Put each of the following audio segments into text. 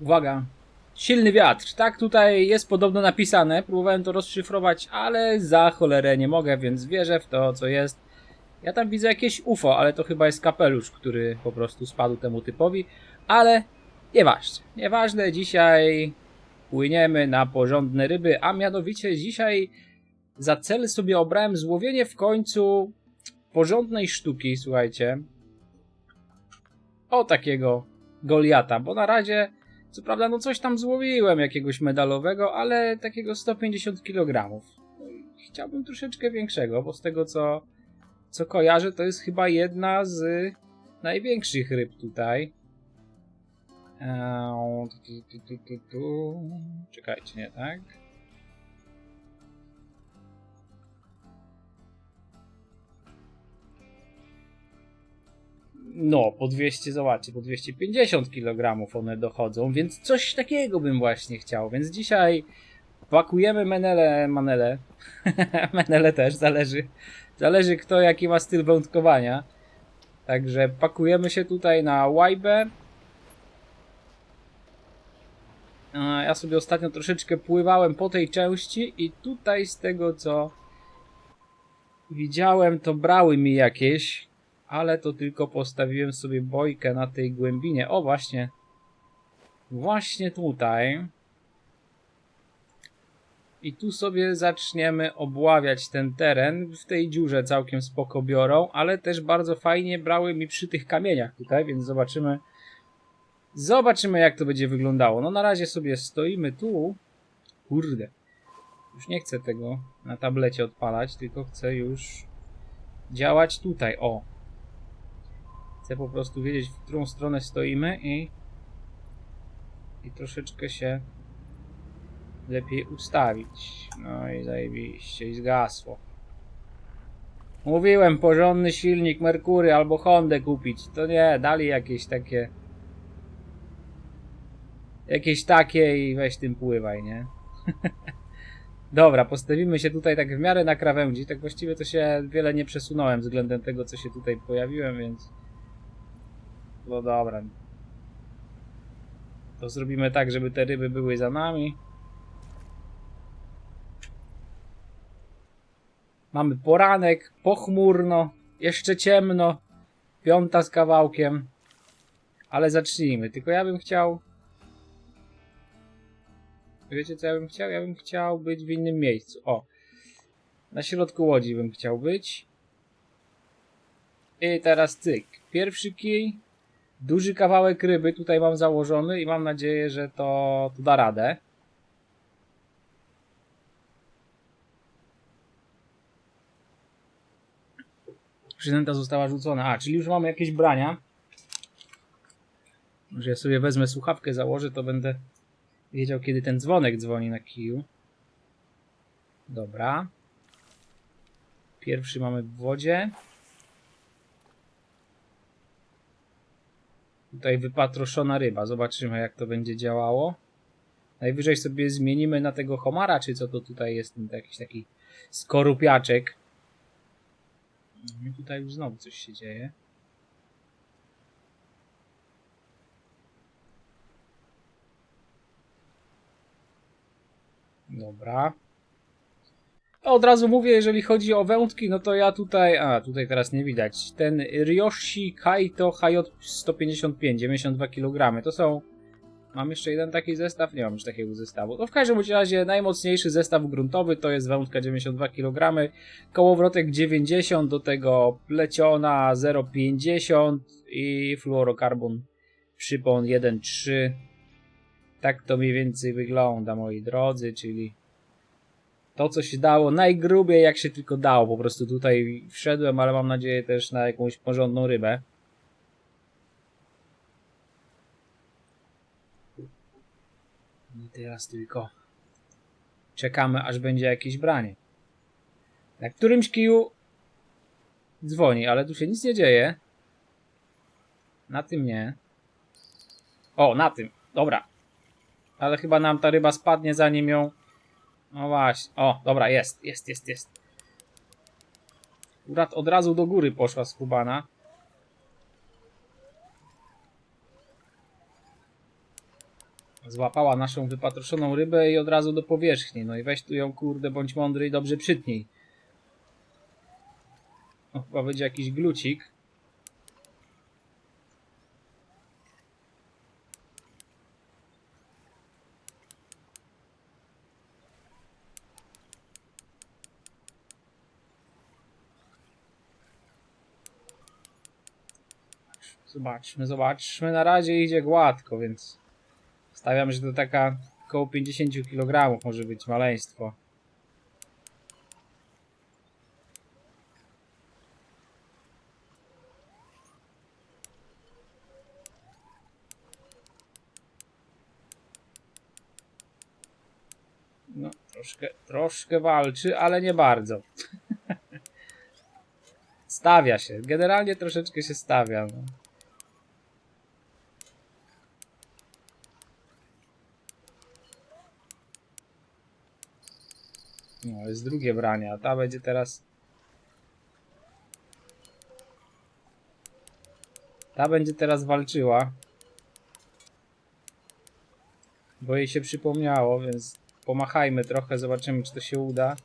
Uwaga. Silny wiatr. Tak tutaj jest podobno napisane. Próbowałem to rozszyfrować, ale za cholerę nie mogę, więc wierzę w to, co jest. Ja tam widzę jakieś UFO, ale to chyba jest kapelusz, który po prostu spadł temu typowi. Ale nieważne. Nieważne, dzisiaj płyniemy na porządne ryby, a mianowicie dzisiaj za cel sobie obrałem złowienie w końcu porządnej sztuki, słuchajcie. O takiego Goliata, bo na razie, co prawda, no coś tam złowiłem jakiegoś medalowego, ale takiego 150 kg. No Chciałbym troszeczkę większego, bo z tego co, co kojarzę, to jest chyba jedna z największych ryb tutaj. Eee. Czekajcie, nie tak? No, po 200, zobaczcie, po 250 kg one dochodzą, więc coś takiego bym właśnie chciał. Więc dzisiaj pakujemy menele, manele, menele też, zależy, zależy kto jaki ma styl wędkowania. Także pakujemy się tutaj na łajbę. Ja sobie ostatnio troszeczkę pływałem po tej części i tutaj z tego co widziałem to brały mi jakieś, ale to tylko postawiłem sobie bojkę na tej głębinie. O właśnie, właśnie tutaj. I tu sobie zaczniemy obławiać ten teren. W tej dziurze całkiem spoko biorą, ale też bardzo fajnie brały mi przy tych kamieniach tutaj, więc zobaczymy. Zobaczymy jak to będzie wyglądało. No na razie sobie stoimy tu. Kurde. Już nie chcę tego na tablecie odpalać, tylko chcę już działać tutaj. O. Chcę po prostu wiedzieć, w którą stronę stoimy i i troszeczkę się lepiej ustawić. No i zajebiście, i zgasło. Mówiłem, porządny silnik Merkury albo Hondę kupić. To nie, dali jakieś takie... Jakieś takie i weź tym pływaj, nie? Dobra, postawimy się tutaj tak w miarę na krawędzi. Tak właściwie to się wiele nie przesunąłem względem tego, co się tutaj pojawiłem, więc... No dobra. To zrobimy tak, żeby te ryby były za nami. Mamy poranek, pochmurno, jeszcze ciemno, piąta z kawałkiem. Ale zacznijmy. Tylko ja bym chciał. Wiecie co ja bym chciał? Ja bym chciał być w innym miejscu. O. Na środku łodzi bym chciał być. I teraz cyk. Pierwszy kij. Duży kawałek ryby tutaj mam założony i mam nadzieję, że to, to da radę. Przynęta została rzucona. A, czyli już mamy jakieś brania. Może ja sobie wezmę słuchawkę, założę, to będę wiedział, kiedy ten dzwonek dzwoni na kiju. Dobra. Pierwszy mamy w wodzie. Tutaj wypatroszona ryba. Zobaczymy, jak to będzie działało. Najwyżej sobie zmienimy na tego homara, czy co to tutaj jest, ten jakiś taki skorupiaczek. Mhm, Tutaj już znowu coś się dzieje. Dobra. Od razu mówię, jeżeli chodzi o wędki, no to ja tutaj, a tutaj teraz nie widać, ten Ryoshi Kaito HJ155, 92 kg, to są, mam jeszcze jeden taki zestaw, nie mam już takiego zestawu, no w każdym razie najmocniejszy zestaw gruntowy to jest wędka 92 kg, kołowrotek 90, do tego pleciona 0,50 i fluorokarbon przypon 1,3 tak to mniej więcej wygląda, moi drodzy, czyli to, co się dało najgrubiej, jak się tylko dało. Po prostu tutaj wszedłem, ale mam nadzieję też na jakąś porządną rybę. I teraz tylko czekamy, aż będzie jakieś branie. Na którymś kiju dzwoni, ale tu się nic nie dzieje. Na tym nie. O, na tym. Dobra. Ale chyba nam ta ryba spadnie, zanim ją no właśnie. O, dobra, jest, jest, jest, jest. Akurat od razu do góry poszła skubana. Złapała naszą wypatroszoną rybę i od razu do powierzchni. No i weź tu ją, kurde, bądź mądry i dobrze przytnij. O, chyba będzie jakiś glucik. Zobaczmy, zobaczmy. Na razie idzie gładko, więc stawiam, że to taka około 50 kg może być maleństwo. No, troszkę, troszkę walczy, ale nie bardzo. Stawia się. Generalnie troszeczkę się stawia. No. No, jest drugie branie, a ta będzie teraz. Ta będzie teraz walczyła. Bo jej się przypomniało, więc pomachajmy trochę, zobaczymy czy to się uda.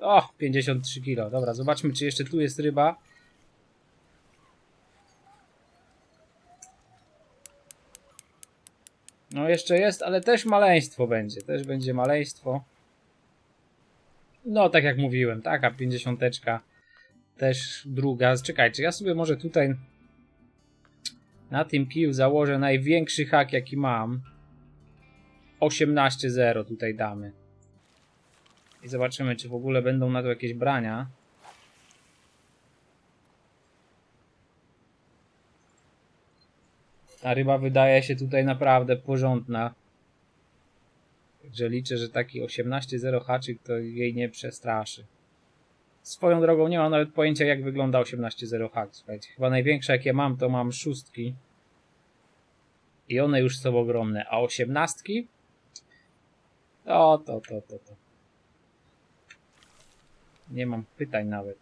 O, 53 kg. Dobra, zobaczmy czy jeszcze tu jest ryba. No jeszcze jest, ale też maleństwo będzie. Też będzie maleństwo. No, tak jak mówiłem, taka pięćdziesiąteczka. Też druga. Czekajcie, ja sobie może tutaj na tym kiju założę największy hak jaki mam. 18-0 tutaj damy. I zobaczymy, czy w ogóle będą na to jakieś brania. Ta ryba wydaje się tutaj naprawdę porządna. Także liczę, że taki 18-0 haczyk to jej nie przestraszy. Swoją drogą nie mam nawet pojęcia jak wygląda 18-0 hak. Słuchajcie, chyba największe jakie mam to mam szóstki. I one już są ogromne. A osiemnastki? To, to, to, to, to. Nie mam pytań nawet.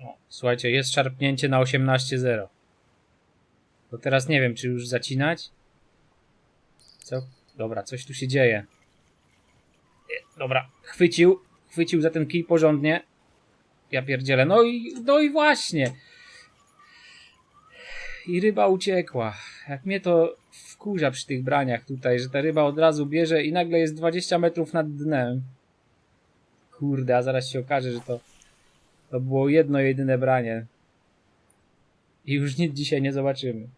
O, słuchajcie, jest szarpnięcie na 18-0. To teraz nie wiem, czy już zacinać. Co? Dobra, coś tu się dzieje. Dobra, chwycił. Chwycił za ten kij porządnie. Ja pierdzielę. No i, no i właśnie. I ryba uciekła. Jak mnie to wkurza przy tych braniach tutaj, że ta ryba od razu bierze i nagle jest 20 metrów nad dnem. Kurde, a zaraz się okaże, że to to było jedno jedyne branie. I już nic dzisiaj nie zobaczymy.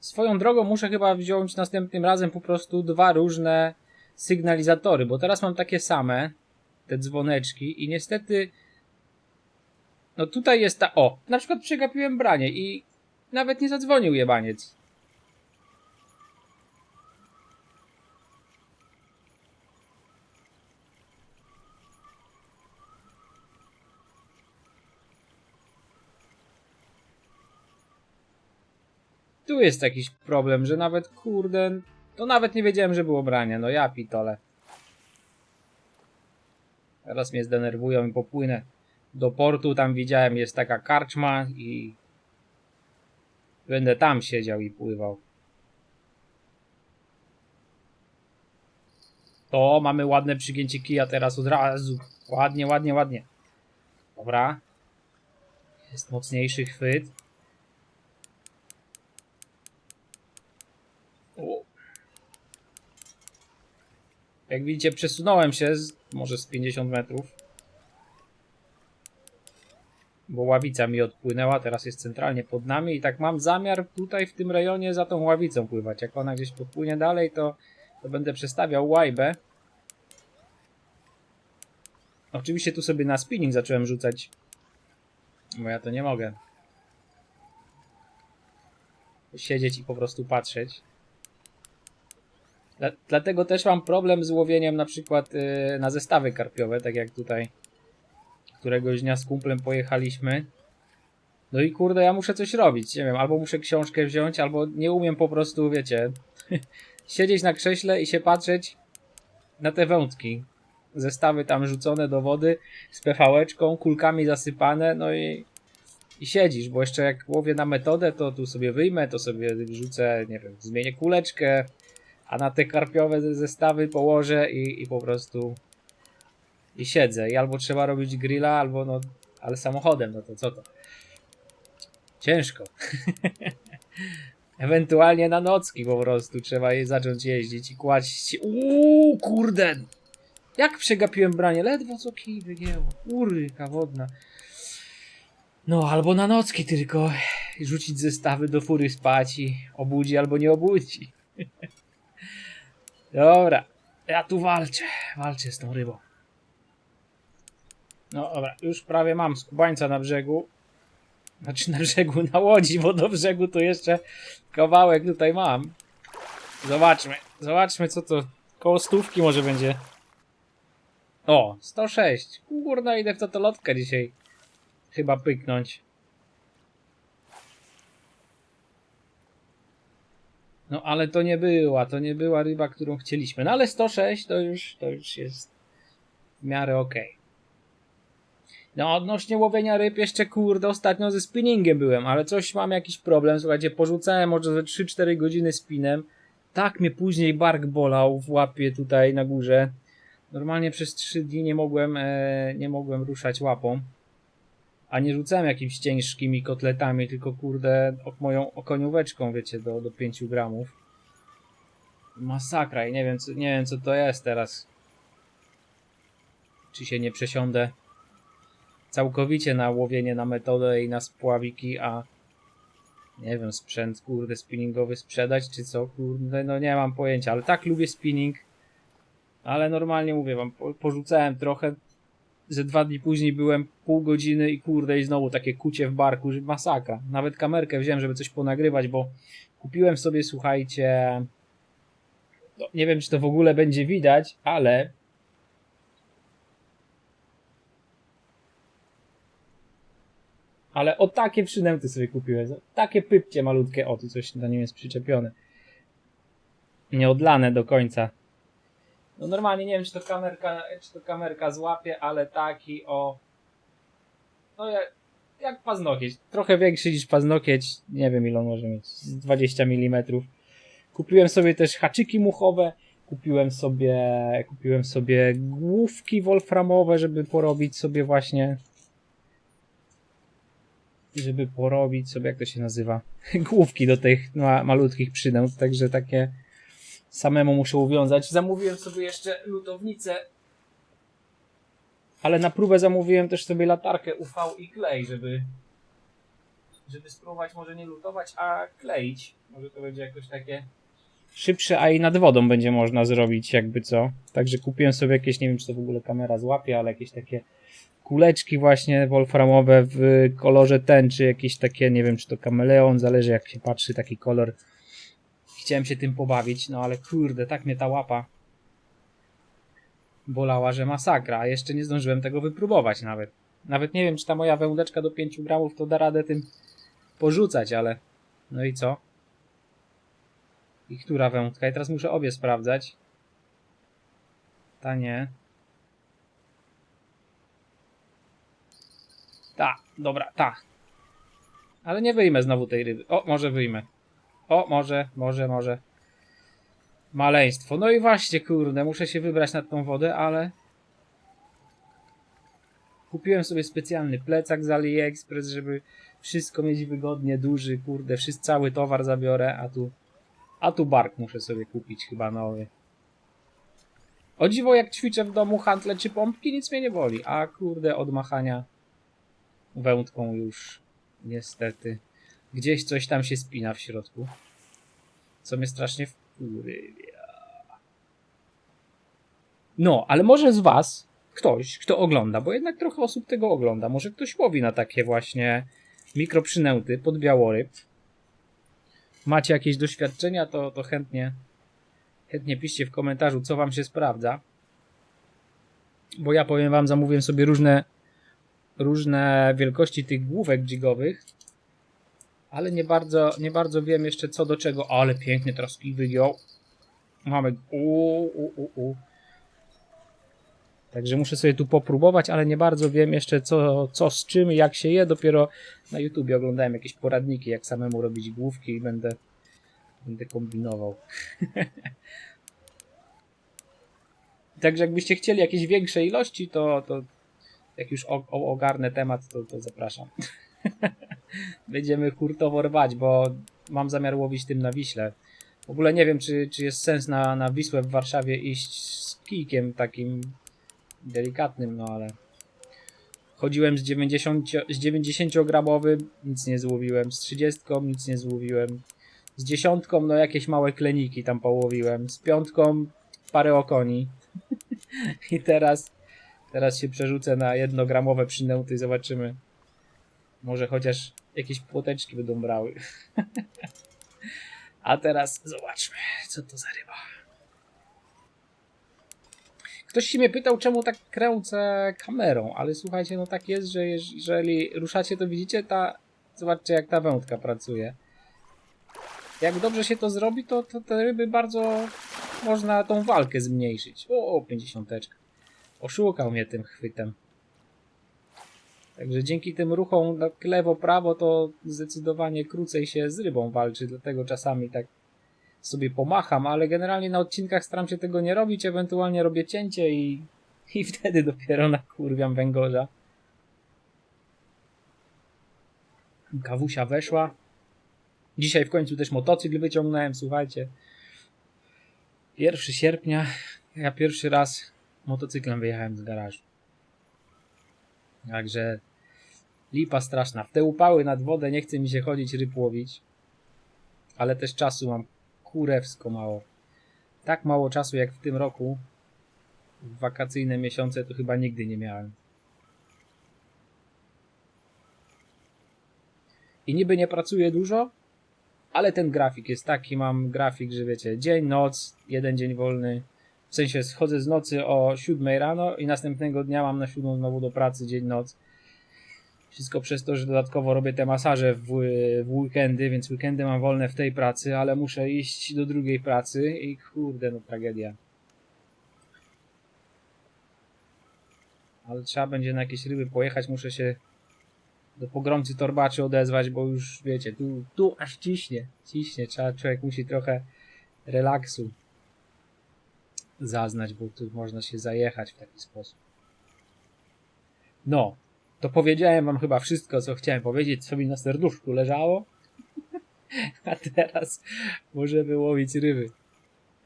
Swoją drogą muszę chyba wziąć następnym razem po prostu dwa różne sygnalizatory, bo teraz mam takie same, te dzwoneczki i niestety no tutaj jest ta, o, na przykład przegapiłem branie i nawet nie zadzwonił jebaniec. Tu jest jakiś problem, że nawet kurde, to nawet nie wiedziałem, że było branie, no ja pitole. Teraz mnie zdenerwują i popłynę do portu, tam widziałem jest taka karczma i będę tam siedział i pływał. To mamy ładne przygięcie kija teraz od razu. Ładnie, ładnie, ładnie. Dobra. Jest mocniejszy chwyt. O. Jak widzicie, przesunąłem się z, może z 50 metrów. Bo ławica mi odpłynęła, teraz jest centralnie pod nami i tak mam zamiar tutaj w tym rejonie za tą ławicą pływać. Jak ona gdzieś podpłynie dalej, to, to będę przestawiał łajbę. Oczywiście tu sobie na spinning zacząłem rzucać. Bo ja to nie mogę. Siedzieć i po prostu patrzeć. Dla, dlatego też mam problem z łowieniem na przykład yy, na zestawy karpiowe, tak jak tutaj któregoś dnia z kumplem pojechaliśmy. No i kurde, ja muszę coś robić, nie wiem, albo muszę książkę wziąć, albo nie umiem po prostu, wiecie, siedzieć na krześle i się patrzeć na te wędki. Zestawy tam rzucone do wody z PV-eczką, kulkami zasypane, no i, i siedzisz, bo jeszcze jak łowię na metodę, to tu sobie wyjmę, to sobie wrzucę, nie wiem, zmienię kuleczkę, a na te karpiowe ze- zestawy położę i, i po prostu i siedzę. I albo trzeba robić grilla, albo no, ale samochodem, no to co to? Ciężko. Ewentualnie na nocki po prostu trzeba je zacząć jeździć i kłaść. Uuu, kurde! Jak przegapiłem branie? Ledwo co kij wygięło. Uryka wodna. No, albo na nocki tylko. Rzucić zestawy do fury spać i obudzi albo nie obudzi. Dobra, ja tu walczę. Walczę z tą rybą. No dobra, już prawie mam skubańca na brzegu. Znaczy na brzegu, na łodzi, bo do brzegu to jeszcze kawałek tutaj mam. Zobaczmy, zobaczmy co to. Koło stówki może będzie. O, 106. Kurna, idę w totolotkę dzisiaj. Chyba pyknąć. No ale to nie była, to nie była ryba, którą chcieliśmy. No ale 106 to już, to już jest w miarę okej. No odnośnie łowienia ryb jeszcze kurde ostatnio ze spinningiem byłem, ale coś mam jakiś problem, słuchajcie, porzucałem może ze 3-4 godziny spinem. Tak mnie później bark bolał w łapie tutaj na górze. Normalnie przez 3 dni nie mogłem, e, nie mogłem ruszać łapą. A nie rzucałem jakimiś ciężkimi kotletami, tylko kurde moją okonióweczką, wiecie, do, do 5 gramów. Masakra i nie wiem, co, nie wiem co to jest teraz. Czy się nie przesiądę całkowicie na łowienie na metodę i na spławiki, a nie wiem, sprzęt kurde spinningowy sprzedać czy co, kurde, no nie mam pojęcia, ale tak lubię spinning, ale normalnie mówię wam, po, porzucałem trochę, ze dwa dni później byłem pół godziny i kurde i znowu takie kucie w barku, że masakra. Nawet kamerkę wziąłem, żeby coś ponagrywać, bo kupiłem sobie, słuchajcie, no, nie wiem czy to w ogóle będzie widać, ale Ale o takie przynęty sobie kupiłem. Takie pypcie malutkie. O, tu coś na nim jest przyczepione. Nieodlane do końca. No normalnie nie wiem, czy to kamerka, czy to kamerka złapie, ale taki o. No jak, jak paznokieć. Trochę większy niż paznokieć. Nie wiem ile on może mieć. z 20 mm. Kupiłem sobie też haczyki muchowe. Kupiłem sobie, kupiłem sobie główki wolframowe, żeby porobić sobie właśnie żeby porobić sobie, jak to się nazywa, główki do tych ma, malutkich przynęt, także takie samemu muszę uwiązać. Zamówiłem sobie jeszcze lutownicę, ale na próbę zamówiłem też sobie latarkę UV i klej, żeby żeby spróbować może nie lutować, a kleić. Może to będzie jakoś takie szybsze, a i nad wodą będzie można zrobić jakby co. Także kupiłem sobie jakieś, nie wiem czy to w ogóle kamera złapie, ale jakieś takie kuleczki właśnie wolframowe w kolorze tęczy, jakieś takie, nie wiem czy to kameleon, zależy jak się patrzy taki kolor. Chciałem się tym pobawić, no ale kurde, tak mnie ta łapa bolała, że masakra, a jeszcze nie zdążyłem tego wypróbować nawet. Nawet nie wiem, czy ta moja wełdeczka do 5 gramów to da radę tym porzucać, ale no i co? I która wędka? I teraz muszę obie sprawdzać. Ta nie. Ta, dobra, ta. Ale nie wyjmę znowu tej ryby. O, może wyjmę. O, może, może, może. Maleństwo. No i właśnie, kurde, muszę się wybrać na tą wodę, ale... Kupiłem sobie specjalny plecak z AliExpress, żeby wszystko mieć wygodnie, duży, kurde, wszystko, cały towar zabiorę, a tu... A tu bark muszę sobie kupić chyba nowy. O dziwo, jak ćwiczę w domu handle czy pompki, nic mnie nie boli, a kurde, od machania wędką już niestety gdzieś coś tam się spina w środku. Co mnie strasznie wkurwia. No, ale może z was ktoś, kto ogląda, bo jednak trochę osób tego ogląda, może ktoś łowi na takie właśnie mikroprzynęty pod białoryb. Macie jakieś doświadczenia, to, to chętnie chętnie piszcie w komentarzu, co wam się sprawdza. Bo ja powiem wam, zamówiłem sobie różne różne wielkości tych główek jigowych, ale nie bardzo, nie bardzo wiem jeszcze co do czego. Ale pięknie teraz kij wygiął. Mamy. U, u, u, u. Także muszę sobie tu popróbować, ale nie bardzo wiem jeszcze co, co z czym, jak się je. Dopiero na YouTubie oglądałem jakieś poradniki, jak samemu robić główki i będę, będę kombinował. Także jakbyście chcieli jakieś większe ilości, to, to jak już ogarnę temat, to, to zapraszam. Będziemy hurtowo rwać, bo mam zamiar łowić tym na Wiśle. W ogóle nie wiem, czy, czy jest sens na, na Wisłę w Warszawie iść z kijkiem takim delikatnym, no ale chodziłem z 90, z 90 gramowym, nic nie złowiłem, z 30 nic nie złowiłem, z dziesiątką no jakieś małe kleniki tam połowiłem, z piątką parę okoni i teraz teraz się przerzucę na jednogramowe przynęty i zobaczymy może chociaż jakieś płoteczki będą brały. A teraz zobaczmy, co to za ryba. Ktoś się mnie pytał, czemu tak kręcę kamerą, ale słuchajcie, no tak jest, że jeżeli ruszacie, to widzicie, ta, zobaczcie jak ta wędka pracuje. Jak dobrze się to zrobi, to, to te ryby bardzo można tą walkę zmniejszyć. O, o 50. Oszukał mnie tym chwytem. Także dzięki tym ruchom tak lewo-prawo to zdecydowanie krócej się z rybą walczy, dlatego czasami tak sobie pomacham, ale generalnie na odcinkach staram się tego nie robić, ewentualnie robię cięcie i, i wtedy dopiero nakurwiam węgorza. Kawusia weszła. Dzisiaj w końcu też motocykl wyciągnąłem, słuchajcie. 1 sierpnia ja pierwszy raz motocyklem wyjechałem z garażu. Także lipa straszna. W te upały nad wodę nie chce mi się chodzić ryb łowić. Ale też czasu mam kurewsko mało. Tak mało czasu jak w tym roku. W wakacyjne miesiące to chyba nigdy nie miałem. I niby nie pracuję dużo, ale ten grafik jest taki, mam grafik, że wiecie, dzień, noc, jeden dzień wolny. W sensie schodzę z nocy o 7 rano i następnego dnia mam na 7 znowu do pracy, dzień, noc. Wszystko przez to, że dodatkowo robię te masaże w, w weekendy, więc weekendy mam wolne w tej pracy, ale muszę iść do drugiej pracy i kurde, no tragedia. Ale trzeba będzie na jakieś ryby pojechać, muszę się do pogromcy torbaczy odezwać, bo już wiecie, tu, tu aż ciśnie, ciśnie, trzeba, człowiek musi trochę relaksu zaznać, bo tu można się zajechać w taki sposób. No, to powiedziałem wam chyba wszystko, co chciałem powiedzieć, co mi na serduszku leżało. A teraz możemy łowić ryby.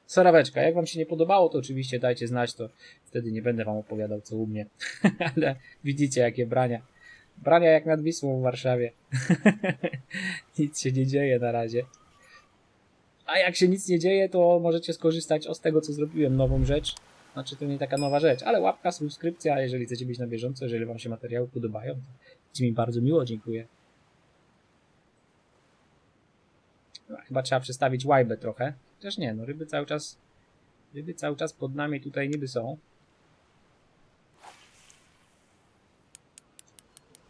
Soraweczka, jak wam się nie podobało, to oczywiście dajcie znać, to wtedy nie będę wam opowiadał, co u mnie. Ale widzicie, jakie brania. Brania jak nad Wisłą w Warszawie. nic się nie dzieje na razie. A jak się nic nie dzieje, to możecie skorzystać z tego, co zrobiłem, nową rzecz. Znaczy, to nie taka nowa rzecz, ale łapka, subskrypcja, jeżeli chcecie być na bieżąco, jeżeli wam się materiały podobają, to będzie mi bardzo miło, dziękuję. No, chyba trzeba przestawić łajbę trochę. Chociaż nie, no ryby cały czas ryby cały czas pod nami tutaj niby są.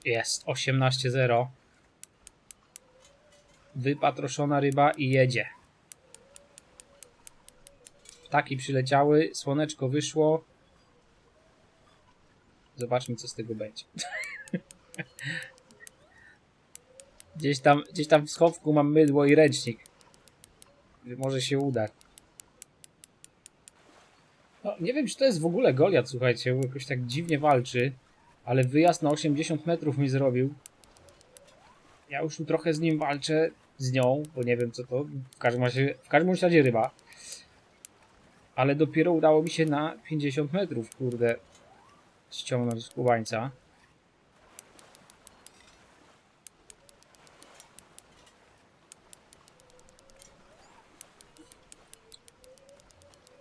Jest, 18-0. Wypatroszona ryba i jedzie. Ptaki przyleciały, słoneczko wyszło. Zobaczmy, co z tego będzie. gdzieś, tam, gdzieś tam w schowku mam mydło i ręcznik. Może się uda. No, nie wiem, czy to jest w ogóle Goliat, słuchajcie, bo jakoś tak dziwnie walczy. Ale wyjazd na 80 metrów mi zrobił. Ja już trochę z nim walczę, z nią, bo nie wiem co to. W każdym razie, w każdym razie ryba. Ale dopiero udało mi się na 50 metrów, kurde, ściągnąć kubańca.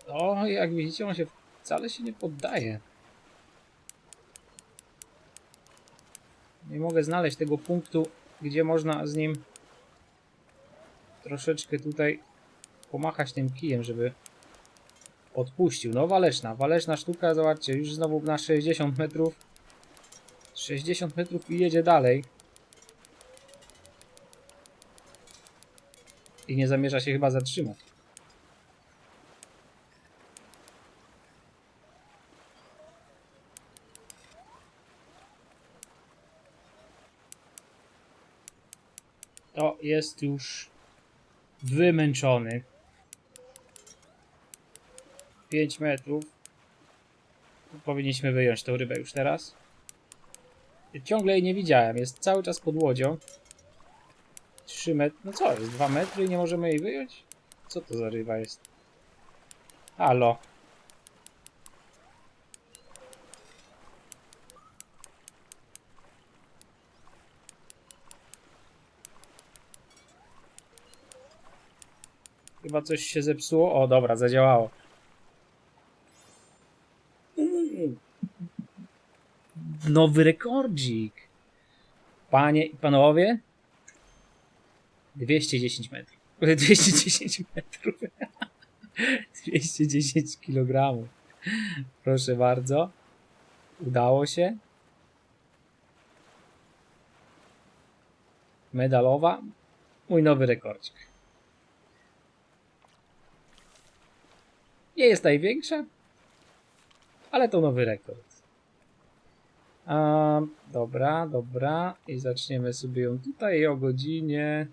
O, jak widzicie, on się wcale się nie poddaje. Nie mogę znaleźć tego punktu, gdzie można z nim troszeczkę tutaj pomachać tym kijem, żeby Odpuścił. No waleczna, waleczna sztuka, zobaczcie, już znowu na 60 metrów. 60 metrów i jedzie dalej. I nie zamierza się chyba zatrzymać. To jest już wymęczony. 5 metrów. Powinniśmy wyjąć tą rybę już teraz. Ciągle jej nie widziałem. Jest cały czas pod łodzią. 3 metry. No co, jest 2 metry i nie możemy jej wyjąć? Co to za ryba jest? Halo. Chyba coś się zepsuło. O, dobra, zadziałało. Uuu. Nowy rekordzik. Panie i panowie. 210 metrów. 210 metrów. 210 kg. Proszę bardzo. Udało się. Medalowa. Mój nowy rekordzik. Nie jest największa, ale to nowy rekord. A, dobra, dobra. I zaczniemy sobie ją tutaj o godzinie.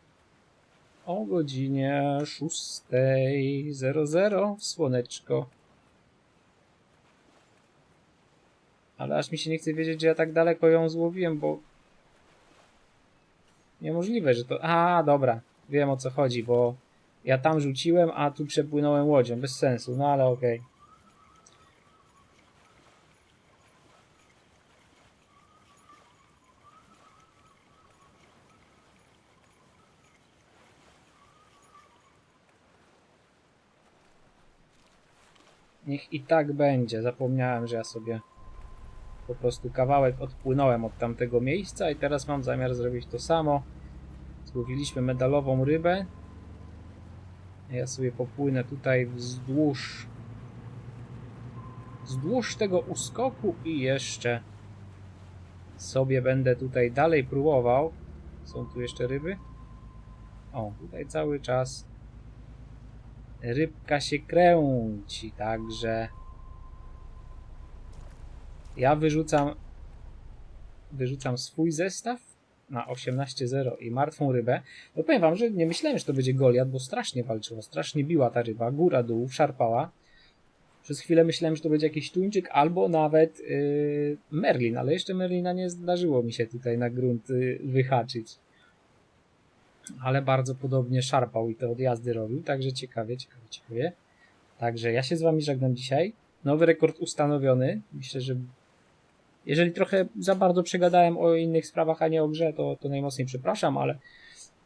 O godzinie 6.00 w słoneczko. Ale aż mi się nie chce wiedzieć, że ja tak daleko ją złowiłem, bo. Niemożliwe, że to. A, dobra. Wiem o co chodzi, bo ja tam rzuciłem, a tu przepłynąłem łodzią. Bez sensu, no ale okej. Niech i tak będzie. Zapomniałem, że ja sobie po prostu kawałek odpłynąłem od tamtego miejsca i teraz mam zamiar zrobić to samo. Złowiliśmy medalową rybę. Ja sobie popłynę tutaj wzdłuż wzdłuż tego uskoku i jeszcze sobie będę tutaj dalej próbował. Są tu jeszcze ryby? O, tutaj cały czas rybka się kręci, także ja wyrzucam wyrzucam swój zestaw na 18.0 i martwą rybę. No powiem wam, że nie myślałem, że to będzie Goliat, bo strasznie walczyła, strasznie biła ta ryba, góra dół, szarpała. Przez chwilę myślałem, że to będzie jakiś tuńczyk albo nawet yy, Merlin, ale jeszcze Merlina nie zdarzyło mi się tutaj na grunt yy, wyhaczyć. Ale bardzo podobnie szarpał i te odjazdy robił, także ciekawie, ciekawie, ciekawie. Także ja się z wami żegnam dzisiaj. Nowy rekord ustanowiony. Myślę, że jeżeli trochę za bardzo przegadałem o innych sprawach, a nie o grze, to, to najmocniej przepraszam, ale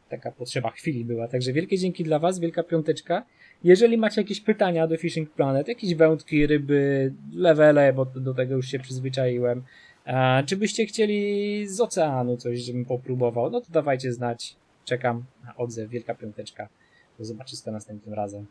taka potrzeba chwili była. Także wielkie dzięki dla Was, wielka piąteczka. Jeżeli macie jakieś pytania do Fishing Planet, jakieś wędki, ryby, levele, bo do tego już się przyzwyczaiłem, czy byście chcieli z oceanu coś, żebym popróbował, no to dawajcie znać. Czekam na odzew. Wielka piąteczka. Do zobaczyska następnym razem.